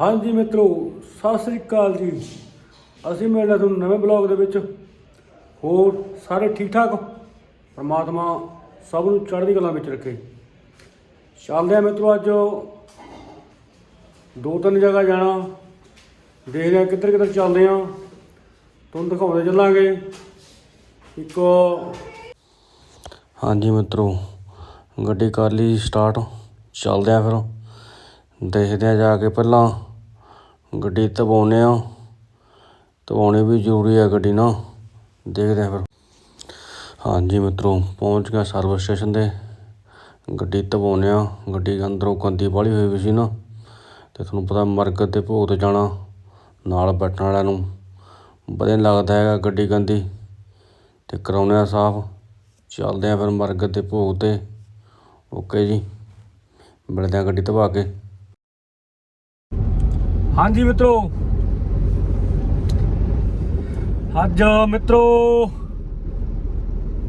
ਹਾਂਜੀ ਮਿੱਤਰੋ, ਸਤਿ ਸ੍ਰੀ ਅਕਾਲ ਜੀ। ਅਸੀਂ ਮਿਲਦੇ ਤੁਹਾਨੂੰ ਨਵੇਂ ਬਲੌਗ ਦੇ ਵਿੱਚ। ਹੋਰ ਸਾਰੇ ਠੀਕ ਠਾਕ ਪਰਮਾਤਮਾ ਸਭ ਨੂੰ ਚੜ੍ਹਦੀ ਕਲਾ ਵਿੱਚ ਰੱਖੇ। ਚੱਲਦੇ ਆ ਮਿੱਤਰੋ ਅੱਜ। ਦੋ ਤਿੰਨ ਜਗ੍ਹਾ ਜਾਣਾ। ਦੇਖਦੇ ਆ ਕਿੱਧਰ ਕਿੱਧਰ ਚੱਲਦੇ ਆ ਤੁਹਾਨੂੰ ਦਿਖਾਉਂਦੇ ਚੱਲਾਂਗੇ। ਇੱਕ ਹਾਂਜੀ ਮਿੱਤਰੋ, ਗੱਡੀ ਕਰ ਲਈ ਸਟਾਰਟ। ਚੱਲਦੇ ਆ ਫਿਰ। ਦੇਖਦੇ ਆ ਜਾ ਕੇ ਪਹਿਲਾਂ। ਗੱਡੀ ਧਵਾਉਂਦੇ ਹਾਂ ਧਵਾਉਣੀ ਵੀ ਜ਼ਰੂਰੀ ਹੈ ਗੱਡੀ ਨਾ। ਦੇਖਦੇ ਹਾਂ ਫਿਰ। ਹਾਂਜੀ ਮਿੱਤਰੋ, ਪਹੁੰਚ ਗਿਆ ਸਰਵਿਸ ਸਟੇਸ਼ਨ ਤੇ। ਗੱਡੀ ਧਵਾਉਂਦੇ ਹਾਂ ਗੱਡੀ ਅੰਦਰੋਂ ਗੰਦੀ ਬਾਹਲੀ ਹੋਈ ਵੀ ਸੀ ਨਾ। ਤੇ ਤੁਹਾਨੂੰ ਪਤਾ ਮਰਗਤ ਦੇ ਭੋਗ ਤੇ ਜਾਣਾ, ਨਾਲ ਬੈਠਣ ਵਾਲਿਆਂ ਨੂੰ। ਵਧੀਆ ਲੱਗਦਾ ਹੈਗਾ ਗੱਡੀ ਗੰਦੀ। ਤੇ ਕਰਾਉਂਦੇ ਆ ਸਾਫ਼। ਚੱਲਦੇ ਆ ਫਿਰ ਮਰਗਤ ਦੇ ਭੋਗ ਤੇ। ਓਕੇ ਜੀ। ਮਿਲਦੇ ਆ ਗੱਡੀ ਧਵਾ ਕੇ। ਹਾਂਜੀ ਮਿੱਤਰੋ। ਅੱਜ ਮਿੱਤਰੋ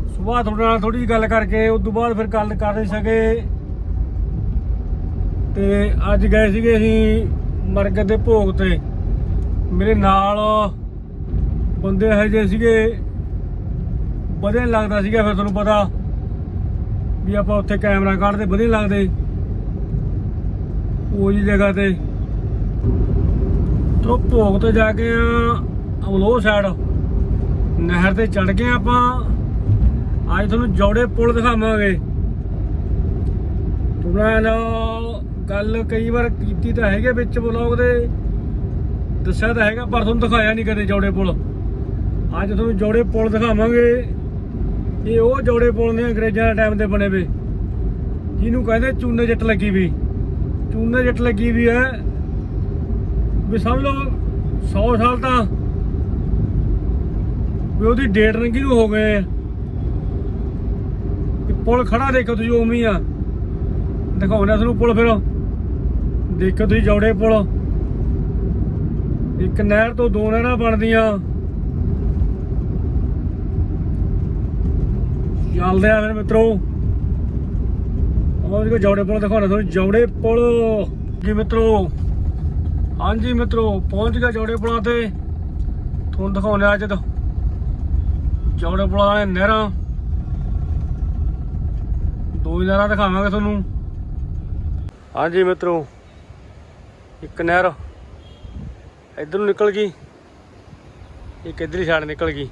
ਸਵੇਰ ਤੁਹਾਡੇ ਨਾਲ ਥੋੜੀ ਜਿਹੀ ਗੱਲ ਕਰਕੇ, ਉਸ ਤੋਂ ਬਾਅਦ ਫਿਰ ਗੱਲ ਕਰ ਨਹੀਂ ਸਕੇ। ਤੇ ਅੱਜ ਗਏ ਸੀਗੇ ਅਸੀਂ ਮਰਗ ਦੇ ਭੋਗ ਤੇ। ਮੇਰੇ ਨਾਲ ਬੰਦੇ ਇਹੋ ਜਿਹੇ ਸੀਗੇ। ਵਧੀਆ ਨੀ ਲੱਗਦਾ ਸੀਗਾ ਫਿਰ ਤੁਹਾਨੂੰ ਪਤਾ ਵੀ ਆਪਾਂ ਉੱਥੇ ਕੈਮਰਾ ਕੱਢਦੇ ਵਧੀਆ ਲੱਗਦੇ। ਉਹ ਜੀ ਜਗ੍ਹਾ ਤੇ ਤੋਂ ਭੋਗ ਤੋਂ ਜਾ ਕੇ ਆ ਅਮਲੋਹ ਸਾਈਡ ਨਹਿਰ ਤੇ ਚੜ ਗਏ ਆਪਾਂ। ਅੱਜ ਤੁਹਾਨੂੰ ਜੋੜੇ ਪੁਲ ਦਿਖਾਵਾਂਗੇ। ਤੁਨਾਂ ਨਾਲ ਗੱਲ ਕਈ ਵਾਰ ਕੀਤੀ ਤਾਂ ਹੈਗੇ ਵਿੱਚ ਬਲੌਗ ਦੇ। ਦੱਸਿਆ ਤਾਂ ਹੈਗਾ, ਪਰ ਤੁਹਾਨੂੰ ਦਿਖਾਇਆ ਨਹੀਂ ਕਦੇ ਜੋੜੇ ਪੁਲ। ਅੱਜ ਤੁਹਾਨੂੰ ਜੋੜੇ ਪੁਲ ਦਿਖਾਵਾਂਗੇ। ਇਹ ਉਹ ਜੋੜੇ ਪੁਲ ਨੇ ਅੰਗਰੇਜ਼ਾਂ ਦੇ ਟਾਈਮ ਦੇ ਬਣੇ ਵੇ। ਜਿਹਨੂੰ ਕਹਿੰਦੇ ਚੂਨੇ ਜੱਟ ਲੱਗੀ ਵੀ। ਚੂਨੇ ਜੱਟ ਲੱਗੀ ਵੀ ਹੈ। ਵੀ ਸਮਝ ਲਓ 100 ਸਾਲ ਤਾਂ ਵੀ ਉਹਦੀ ਡੇਟ ਰੰਗੀ ਨੂੰ ਹੋ ਗਏ। ਤੇ ਪੁਲ ਖੜਾ ਦੇਖੋ ਤੁਸੀਂ ਉਮੀ ਆ। ਦਿਖਾਉਣਾ ਤੁਹਾਨੂੰ ਪੁਲ ਫਿਰ। ਦੇਖੋ ਤੁਸੀਂ ਜੋੜੇ ਪੁਲ। ਇੱਕ ਨਹਿਰ ਤੋਂ ਦੋ ਨਹਿਰਾਂ ਬਣਦੀਆਂ। ਚੱਲਦੇ ਆ ਫਿਰ ਮਿੱਤਰੋ। ਉਹ ਦੇਖੋ ਜੋੜੇ ਪੁਲ ਦਿਖਾਉਣਾ ਤੁਹਾਨੂੰ, ਜੋੜੇ ਪੁਲ। ਜੀ ਮਿੱਤਰੋ। ਹਾਂਜੀ ਮਿੱਤਰੋ, ਪਹੁੰਚ ਗਿਆ ਚੌੜੇ ਪੁਲਾਂ ਤੇ। ਤੁਹਾਨੂੰ ਦਿਖਾਉਂਦੇ ਆ ਅੱਜ ਤਾਂ। ਜੋੜੇ ਪੁਲਾਂ ਦੇ ਨਹਿਰਾਂ। ਦੋ ਨਹਿਰਾਂ ਦਿਖਾਵਾਂਗੇ ਤੁਹਾਨੂੰ। ਹਾਂਜੀ ਮਿੱਤਰੋ, ਇੱਕ ਨਹਿਰ ਇੱਧਰ ਨੂੰ ਨਿਕਲ ਗਈ, ਇੱਕ ਇੱਧਰਲੀ ਸਾਈਡ ਨਿਕਲ ਗਈ।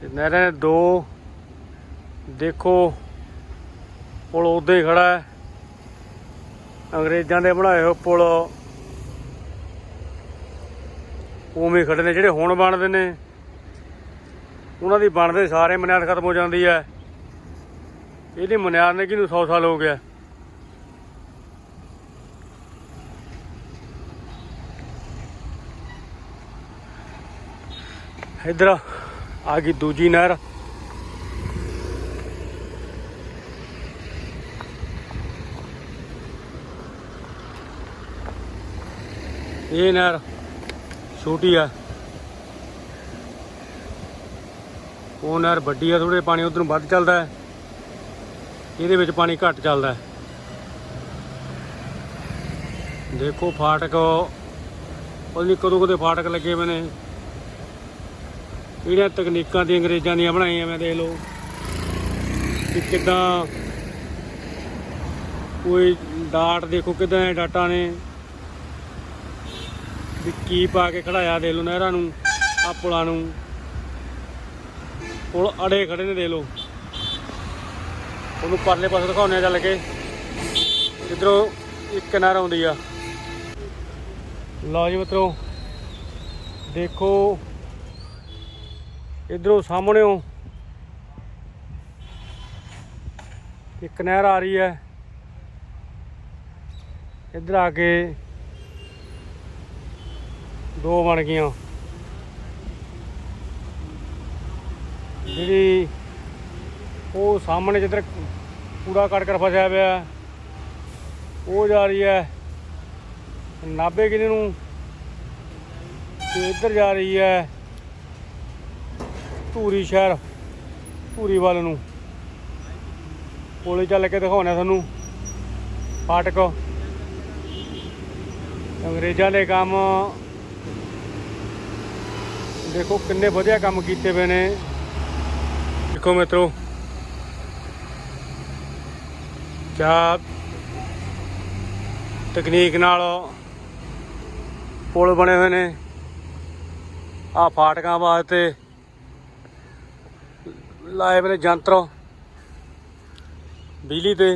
ਤੇ ਨਹਿਰਾਂ ਦੇ ਦੋ, ਦੇਖੋ, ਪੁਲ ਉਦੋਂ ਹੀ ਖੜਾ ਹੈ। ਅੰਗਰੇਜ਼ਾਂ ਦੇ ਬਣਾਏ ਹੋਏ ਪੁਲ। ਉਵੇਂ ਹੀ ਖੜੇ ਨੇ, ਜਿਹੜੇ ਹੁਣ ਬਣਦੇ ਨੇ, ਉਹਨਾਂ ਦੀ ਬਣਦੇ ਸਾਰੇ ਮਨਿਆਦ ਖਤਮ ਹੋ ਜਾਂਦੀ ਹੈ। ਇਹਦੀ ਮਨਿਆਦ ਨੇ ਕਿਨੂੰ 100 ਸਾਲ ਹੋ ਗਿਆ? ਇਧਰ ਆ ਗਈ ਦੂਜੀ ਨਹਿਰ। ਇਹ ਨਹਿਰ ਛੋਟੀ ਆ। ਉਹ ਨਹਿਰ ਵੱਡੀ ਆ ਥੋੜੇ ਪਾਣੀ ਉਧਰੋਂ ਵੱਧ ਚੱਲਦਾ ਹੈ। ਇਹਦੇ ਵਿੱਚ ਪਾਣੀ ਘੱਟ ਚੱਲਦਾ ਹੈ। ਦੇਖੋ ਫਾਟਕ, ਪਤਾ ਨਹੀਂ ਕਦੋਂ ਕਦੇ ਫਾਟਕ ਲੱਗੇ ਹੋਏ ਨੇ। ਜਿਹੜੀਆਂ ਤਕਨੀਕਾਂ ਦੀ ਅੰਗਰੇਜ਼ਾਂ ਦੀਆਂ ਬਣਾਈਆਂ ਮੈਂ ਦੇਖ ਲਓ। ਕਿ ਕਿਦਾਂ ਕੋਈ ਡਾਟ ਦੇਖੋ ਕਿਦਾਂ ਇਹ ਡਾਟਾਂ ਨੇ। ਵੀ ਕੀ ਪਾ ਕੇ ਖੜਾਇਆ ਦੇ ਲੋ ਨਹਿਰਾਂ ਨੂੰ ਆ ਪੁਲਾਂ ਨੂੰ। ਪੁਲ ਅੜੇ ਖੜੇ ਨੇ ਦੇ ਲੋ ਉਹਨੂੰ ਪਰਲੇ ਪਾਸੇ ਦਿਖਾਉਂਦੇ ਆ ਚੱਲ ਕੇ। ਇਧਰੋਂ ਇੱਕ ਨਹਿਰ ਆਉਂਦੀ ਆ। ਲਓ ਜੀ ਮਿੱਤਰੋ, ਦੇਖੋ। ਇਧਰੋਂ ਸਾਹਮਣੇੋਂ ਇੱਕ ਨਹਿਰ ਆ ਰਹੀ ਹੈ। ਇੱਧਰ ਆ ਕੇ ਦੋ ਬਣ ਗਈਆਂ। ਜਿਹੜੀ ਉਹ ਸਾਹਮਣੇ ਜਿੱਧਰ ਕੂੜਾ ਕੱਟ ਕਰ ਫਸਿਆ ਪਿਆ, ਉਹ ਜਾ ਰਹੀ ਹੈ। ਨਾਭੇ ਕਿਨੇ ਨੂੰ? ਤੇ ਇੱਧਰ ਜਾ ਰਹੀ ਹੈ ਧੂਰੀ ਸ਼ਹਿਰ, ਧੂਰੀ ਵੱਲ ਨੂੰ। ਕੋਲੇ ਚੱਲ ਕੇ ਦਿਖਾਉਣਾ ਤੁਹਾਨੂੰ ਫਾਟਕ ਅੰਗਰੇਜ਼ਾਂ ਦੇ ਕੰਮ ਦੇਖੋ ਕਿੰਨੇ ਵਧੀਆ ਕੰਮ ਕੀਤੇ ਪਏ ਨੇ। ਦੇਖੋ ਮਿੱਤਰੋ। ਕਿਆ ਤਕਨੀਕ ਨਾਲ ਪੁਲ ਬਣੇ ਹੋਏ ਨੇ। ਆ ਫਾਟਕਾਂ ਵਾਸਤੇ ਲਾਏ ਹੋਏ ਨੇ ਯੰਤਰ ਬਿਜਲੀ ਤੇ।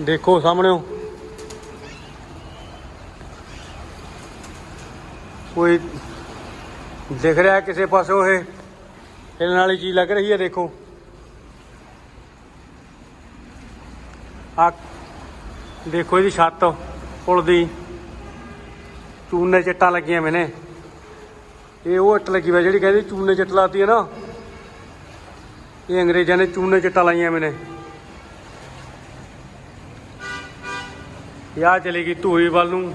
ਦੇਖੋ ਸਾਹਮਣੇਓ। ਕੋਈ ਦਿਖ ਰਿਹਾ ਕਿਸੇ ਪਾਸੋਂ ਇਹ? ਹਿਲਣ ਵਾਲੀ ਚੀਜ਼ ਲੱਗ ਰਹੀ ਹੈ, ਦੇਖੋ। ਆ, ਦੇਖੋ ਇਹਦੀ ਛੱਤ, ਪੁਲ ਦੀ। ਚੂਨੇ ਚਿੱਟਾਂ ਲੱਗੀਆਂ ਮੈਨੇ ਇਹ ਉਹ ਇੱਟ ਲੱਗੀ ਵਾ ਜਿਹੜੀ ਕਹਿੰਦੇ ਚੂਨੇ ਚਿੱਟ ਲਾਤੀ ਹੈ ਨਾ। ਇਹ ਅੰਗਰੇਜ਼ਾਂ ਨੇ ਚੂਨੇ ਚਿੱਟਾਂ ਲਾਈਆਂ ਮੈਨੇ ਯਾ ਚਲੀ ਗਈ ਧੂਰੀ ਵੱਲ ਨੂੰ।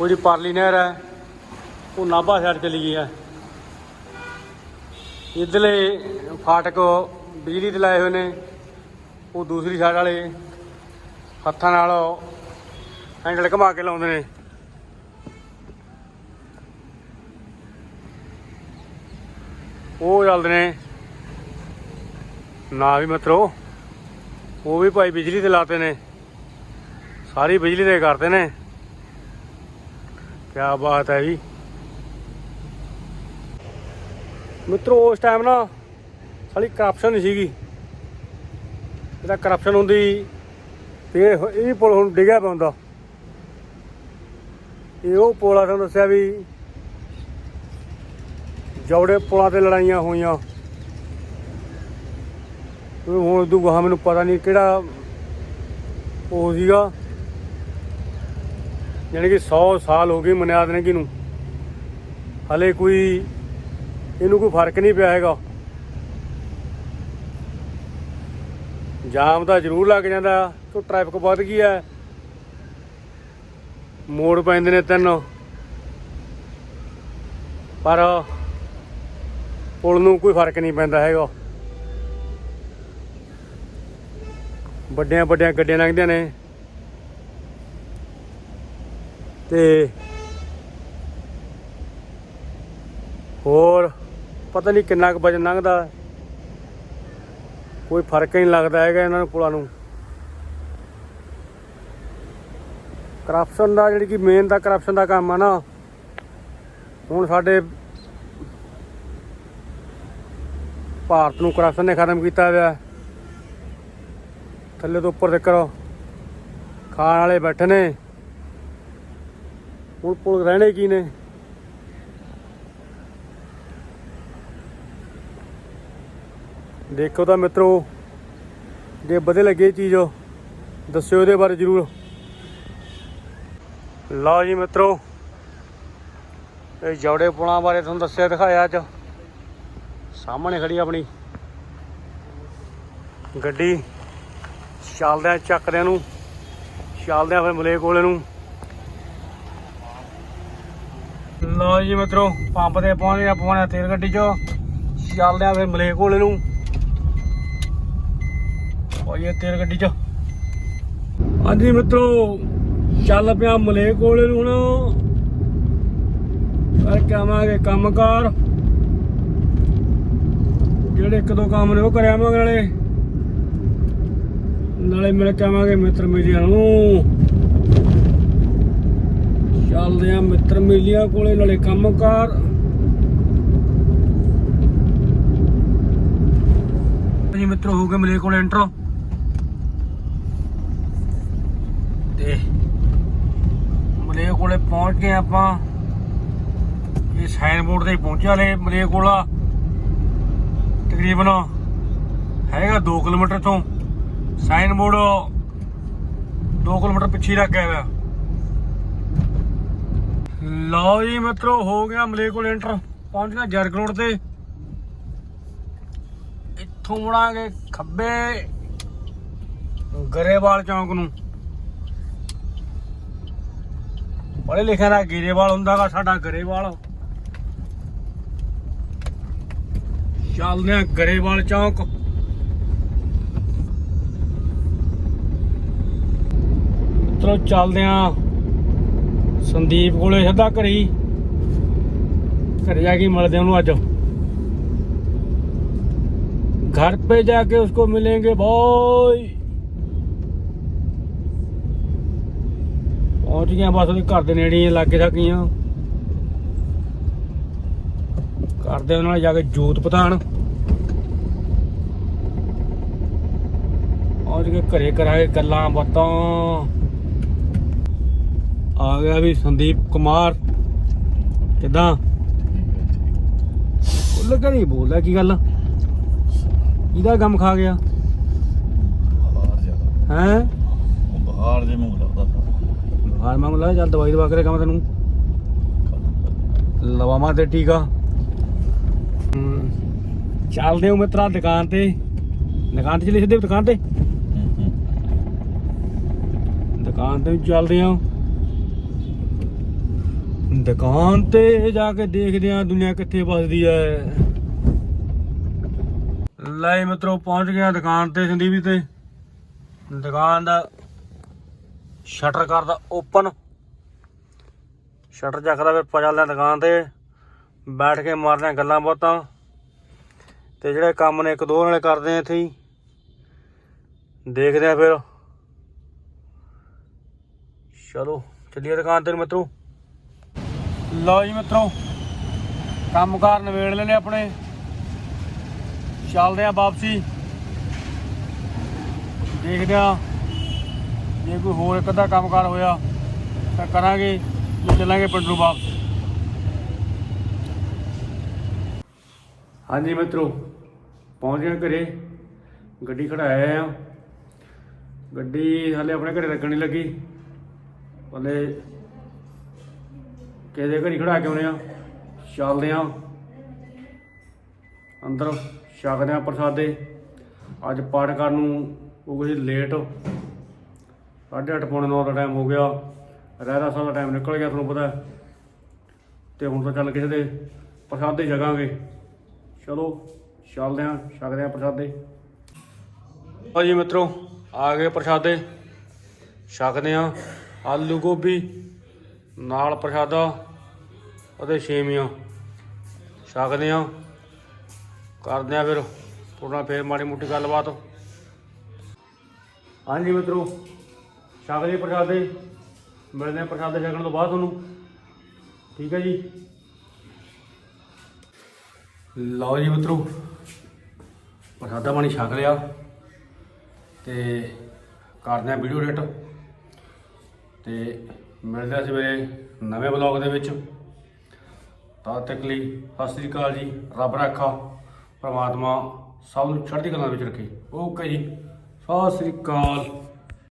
ਉਹ ਜੀ ਪਰਲੀ ਨਹਿਰ ਹੈ। ਉਹ ਨਾਭਾ ਸਾਈਡ ਚਲੀ ਗਈ ਹੈ। ਇਧਰਲੇ ਫਾਟਕ ਬਿਜਲੀ ਦੇ ਲਾਏ ਹੋਏ ਨੇ, ਉਹ ਦੂਸਰੀ ਸਾਈਡ ਵਾਲੇ ਹੱਥਾਂ ਨਾਲ ਹੈਂਡਲ ਘੁਮਾ ਕੇ ਲਾਉਂਦੇ ਨੇ। ਉਹ ਚੱਲਦੇ ਨੇ। ਨਾ ਵੀ ਮਤਰੋ, ਉਹ ਵੀ ਭਾਈ ਬਿਜਲੀ ਤੇ ਲਾਤੇ ਨੇ। ਸਾਰੀ ਬਿਜਲੀ ਤੇ ਕਰਦੇ ਨੇ। ਕਿਆ ਬਾਤ ਹੈ ਜੀ। ਮਿੱਤਰੋ, ਉਸ ਟਾਈਮ ਨਾ ਸਾਲੀ ਕਰਪਸ਼ਨ ਸੀਗੀ। ਇਹਦਾ ਕਰਪਸ਼ਨ ਹੁੰਦੀ, ਤੇ ਇਹ ਵੀ ਪੁਲ ਹੁਣ ਡਿੱਗਿਆ ਪਾਉਂਦਾ ਇਹ ਉਹ ਪੁਲ ਆ ਤੁਹਾਨੂੰ ਦੱਸਿਆ ਵੀ ਜੌੜੇ ਪੁਲਾਂ ਤੇ ਲੜਾਈਆਂ ਹੋਈਆਂ। ਹੁਣ ਉਦੋਂ ਗਾਹਾਂ ਮੈਨੂੰ ਪਤਾ ਨਹੀਂ ਕਿਹੜਾ ਉਹ ਸੀਗਾ। ਯਾਨੀ ਕਿ 100 ਸਾਲ ਹੋ ਗਏ ਮਨਿਆਦ ਨੇ ਕਿਨੂੰ ਹਲੇ ਕੋਈ ਇਹਨੂੰ ਕੋਈ ਫ਼ਰਕ ਨਹੀਂ ਪਿਆ ਹੈਗਾ। ਜਾਮ ਤਾਂ ਜ਼ਰੂਰ ਲੱਗ ਜਾਂਦਾ ਕਿ ਟ੍ਰੈਫਿਕ ਵੱਧ ਗਈ ਹੈ। ਮੋੜ ਪੈਂਦੇ ਨੇ ਤਿੰਨ। ਪਰ ਪੁਲ ਨੂੰ ਕੋਈ ਫ਼ਰਕ ਨਹੀਂ ਪੈਂਦਾ ਹੈਗਾ। ਵੱਡੀਆਂ ਵੱਡੀਆਂ ਗੱਡੀਆਂ ਲੰਘਦੀਆਂ ਨੇ। ਤੇ ਹੋਰ ਪਤਾ ਨਹੀਂ ਕਿੰਨਾ ਕੁ ਵਜਨ ਲੰਘਦਾ। ਕੋਈ ਫ਼ਰਕ ਹੀ ਨਹੀਂ ਲੱਗਦਾ ਹੈਗਾ ਇਹਨਾਂ ਨੂੰ ਪੁਲਾਂ ਨੂੰ। ਕਰਪਸ਼ਨ ਦਾ ਜਿਹੜੀ ਕਿ ਮੇਨ ਦਾ ਕਰਪਸ਼ਨ ਦਾ ਕੰਮ ਆ ਨਾ, ਹੁਣ ਸਾਡੇ ਭਾਰਤ ਨੂੰ ਕਰਪਸ਼ਨ ਨੇ ਖਤਮ ਕੀਤਾ ਹੋਇਆ। ਥੱਲੇ ਤੋਂ ਉੱਪਰ ਤੱਕ ਖਾਣ ਵਾਲੇ ਬੈਠੇ ਨੇ। ਹੁਣ ਪੁਲ ਰਹਿਣੇ ਕੀ ਨੇ? ਦੇਖੋ ਤਾਂ ਮਿੱਤਰੋ, ਜੇ ਵਧੀਆ ਲੱਗੇ ਚੀਜ਼, ਦੱਸਿਓ ਇਹਦੇ ਬਾਰੇ ਜ਼ਰੂਰ। ਲਓ ਜੀ ਮਿੱਤਰੋ, ਇਹ ਜੌੜੇ ਪੁਲਾਂ ਬਾਰੇ ਤੁਹਾਨੂੰ ਦੱਸਿਆ, ਦਿਖਾਇਆ ਅੱਜ। ਸਾਹਮਣੇ ਖੜੀ ਆਪਣੀ ਗੱਡੀ। ਚੱਲਦਿਆਂ ਚੱਕਦਿਆਂ ਨੂੰ ਚੱਲਦੇ ਫਿਰ ਮਲੇ ਕੋਲੇ ਨੂੰ। ਲਓ ਜੀ ਮਿੱਤਰੋ, ਪੰਪ ਤੇ ਪਹੁੰਚ ਗਿਆ ਪਵਾਉਣਾ ਤੇਲ ਗੱਡੀ 'ਚ। ਚੱਲਦਿਆਂ ਫਿਰ ਮਲੇ ਕੋਲੇ ਨੂੰ। ਪਾਈਏ ਤੇਲ ਗੱਡੀ 'ਚ। ਹਾਂਜੀ ਮਿੱਤਰੋ, ਚੱਲ ਪਿਆ ਮਲੇ ਕੋਲੇ ਨੂੰ ਹੁਣ। ਕਰਕੇ ਆਵਾਂਗੇ ਕੰਮਕਾਰ। ਜਿਹੜੇ ਇੱਕ ਦੋ ਕੰਮ ਨੇ ਉਹ ਕਰਿਆ ਆਵਾਂਗੇ ਨਾਲੇ। ਨਾਲੇ ਮਿਲ ਕੇ ਆਵਾਂਗੇ ਮਿੱਤਰ ਮੇਲੀਆਂ ਨੂੰ। ਚੱਲਦੇ ਆ ਮਿੱਤਰ ਮੇਲੀਆਂ ਕੋਲੇ ਨਾਲੇ ਕੰਮਕਾਰ। ਜੀ ਮਿੱਤਰ, ਹੋ ਗਏ ਮਲੇ ਕੋਲੇ ਐਂਟਰ ਤੇ ਮਲੇ ਕੋਲੇ ਪਹੁੰਚ ਗਏ ਆਪਾਂ। ਇਹ ਸਾਈਨ ਬੋਰਡ ਤੇ ਪਹੁੰਚਿਆ ਲੈ ਮਲੇ ਕੋਲਾ। ਤਕਰੀਬਨ ਹੈਗਾ 2 ਕਿਲੋਮੀਟਰ ਤੋਂ ਸਾਈਨ ਬੋਰਡ 2 ਕਿਲੋਮੀਟਰ ਪਿੱਛੇ ਲੱਗ ਗਿਆ ਹੋਇਆ। ਲਓ ਜੀ ਮਿੱਤਰੋ, ਹੋ ਗਿਆ ਮਲੇ ਕੋਲ ਐਂਟਰ ਗਿਆ ਜਰਗ ਰੋਡ ਤੇ। ਇੱਥੋਂ ਮੁੜਾਂਗੇ ਖੱਬੇ ਗਰੇਵਾਲ ਚੌਂਕ ਨੂੰ। ਪੜ੍ਹੇ ਲਿਖਿਆ ਦਾ ਗਰੇਵਾਲ ਹੁੰਦਾਗਾ ਸਾਡਾ ਗਰੇਵਾਲ ਚੱਲਦੇ ਆ ਗਰੇਵਾਲ ਚੌਂਕ ਚਲੋ ਚੱਲਦੇ ਆਂ ਸੰਦੀਪ ਕੋਲੇ ਸਿੱਧਾ ਘਰੀ ਘਰੇ ਜਾ ਕੇ ਮਿਲਦੇ ਆਂ ਉਹਨੂੰ ਅੱਜ घर पे जाके उसको मिलेंगे भाई ਪਹੁੰਚ ਗਏ ਆਂ ਬਸ ਉਹਦੇ ਘਰ ਦੇ ਨੇੜੇ ਹੀ ਲਾਗੇ ਸਕੀਆਂ ਕਰਦੇ ਉਹਨਾਂ ਨਾਲ ਜਾ ਕੇ ਜੋਤ ਪਤਾਣ। ਪਹੁੰਚ ਕੇ ਘਰੇ ਕਰਾਂਗੇ ਗੱਲਾਂ ਬਾਤਾਂ। ਆ ਗਿਆ ਵੀ ਸੰਦੀਪ ਕੁਮਾਰ। ਕਿਦਾਂ? ਉਹ ਲੱਗਾ ਨਹੀਂ ਬੋਲਦਾ ਕੀ ਗੱਲ? ਇਹਦਾ ਗਮ ਖਾ ਗਿਆ? ਹੈ? ਬਾਹਰ ਜੇ ਮੂੰਹ ਲੱਗਦਾ ਸਾਰਾ ਹਾਰ ਮੰਗ ਲਾ, ਚੱਲ ਦਵਾਈ ਦਵਾ ਕੇ ਕੰਮ ਤੈਨੂੰ। ਲਵਾਵਾਂ ਤੇ ਟੀਕਾ ਚੱਲਦੇ ਹਾਂ ਮਿੱਤਰਾ ਦੁਕਾਨ ਤੇ। ਦੁਕਾਨ ਤੇ ਚਲੇ ਸਿੱਧੇ ਦੁਕਾਨ ਤੇ? ਦੁਕਾਨ ਤੇ ਚੱਲਦੇ ਹਾਂ। ਦੁਕਾਨ ਤੇ ਜਾ ਕੇ ਦੇਖਦੇ ਆ ਦੁਨੀਆ ਕਿੱਥੇ ਵੱਸਦੀ ਹੈ ਲੈ ਮਿੱਤਰੋ, ਪਹੁੰਚ ਗਿਆ ਦੁਕਾਨ ਤੇ ਸੰਦੀਪ ਤੇ। ਦੁਕਾਨ ਦਾ ਸ਼ਟਰ ਕਰਦਾ ਓਪਨ। ਸ਼ਟਰ ਚੱਕਦਾ ਫਿਰ ਪਾ ਚੱਲਦੇ ਹਾਂ ਦੁਕਾਨ ਤੇ। ਬੈਠ ਕੇ ਮਾਰਦੇ ਹਾਂ ਗੱਲਾਂ ਬਾਤਾਂ। ਤੇ ਜਿਹੜੇ ਕੰਮ ਨੇ ਇੱਕ ਦੋ ਨਾਲੇ ਕਰਦੇ ਆ ਇੱਥੇ ਹੀ। ਦੇਖਦੇ ਆ ਫਿਰ। ਚਲੋ, ਚੱਲੀਏ ਦੁਕਾਨ ਤੇ ਮਿੱਤਰੋ। ਲਓ ਜੀ ਮਿੱਤਰੋ ਕੰਮਕਾਰ ਨਵੇੜ ਲੈਨੇ ਆਪਣੇ। ਚੱਲਦੇ ਆ ਵਾਪਸੀ। ਦੇਖਦੇ ਆ ਜੇ ਕੋਈ ਹੋਰ ਇੱਕ ਅੱਧਾ ਕੰਮਕਾਰ ਹੋਇਆ, ਤਾਂ ਕਰਾਂਗੇ ਤੇ ਚੱਲਾਂਗੇ ਪਿੰਡ ਨੂੰ ਵਾਪਸ। ਹਾਂਜੀ ਮਿੱਤਰੋ, ਪਹੁੰਚ ਗਏ ਘਰੇ। ਗੱਡੀ ਖੜਾਇਆ ਆ। ਗੱਡੀ ਹਾਲੇ ਆਪਣੇ ਘਰੇ ਲੱਗਣ ਨਹੀਂ ਲੱਗੀ। ਹਲੇ ਕਿਸੇ ਘਰੇ ਘਰੀ ਖੜਾ ਕੇ ਆਉਣੇ ਆ। ਚੱਲਦੇ ਆ। ਅੰਦਰ ਛਕਦੇ ਆ ਪ੍ਰਸਾਦੇ। ਅੱਜ ਪਾਠ ਕਰਨ ਨੂੰ ਉਹ ਕੁਝ ਲੇਟ ਸਾਢੇ ਅੱਠ, ਪੌਣੇ ਨੌ ਦਾ ਟਾਈਮ ਹੋ ਗਿਆ। ਰਹਿਦਾ ਸਾਹਿਬ ਦਾ ਟਾਈਮ ਨਿਕਲ ਗਿਆ, ਤੁਹਾਨੂੰ ਪਤਾ ਹੈ। ਤੇ ਹੁਣ ਤਾਂ ਚੱਲ ਕਿਸੇ ਦੇ ਪ੍ਰਸਾਦੇ ਛਕਾਂਗੇ ਚਲੋ, ਚੱਲਦੇ ਆਂ ਛਕਦੇ ਆਂ ਪ੍ਰਸਾਦੇ। ਲਓ ਜੀ ਮਿੱਤਰੋ, ਆ ਗਏ ਪ੍ਰਸਾਦੇ। ਛਕਦੇ ਆਂ ਆਲੂ ਗੋਭੀ, ਨਾਲ ਪ੍ਰਸਾਦਾ ਅਤੇ ਛੇਵੀਆਂ ਛਕਦੇ ਆਂ ਕਰਦੇ ਆਂ ਫਿਰ ਥੋੜਾ ਫੇਰ ਮਾੜੀ ਮੋਟੀ ਗੱਲਬਾਤ। ਹਾਂਜੀ ਮਿੱਤਰੋ। ਛਕ ਲਈ ਪ੍ਰਸਾਦੇ ਮਿਲਦੇ ਆ ਪ੍ਰਸਾਦੇ ਛਕਣ ਤੋਂ ਬਾਅਦ ਤੁਹਾਨੂੰ। ਠੀਕ ਹੈ ਜੀ। ਲਓ ਜੀ ਮਿੱਤਰੋ, ਪ੍ਰਸਾਦਾ ਪਾਣੀ ਛਕ ਲਿਆ ਤੇ ਕਰਦੇ ਆ ਵੀਡੀਓ ਐਡਿਟ ਤੇ ਮਿਲਦੇ ਆ ਸਵੇਰੇ ਨਵੇਂ ਬਲੌਗ ਦੇ ਵਿੱਚ। ਤਦ ਤੱਕ ਲਈ ਸਤਿ ਸ੍ਰੀ ਅਕਾਲ ਜੀ। ਰੱਬ ਰੱਖਾ, ਪ੍ਰਮਾਤਮਾ ਸਭ ਨੂੰ ਚੜ੍ਹਦੀ ਕਲਾ ਵਿੱਚ ਰੱਖੇ। ਓਕੇ ਜੀ, ਸਤਿ ਸ੍ਰੀ ਅਕਾਲ।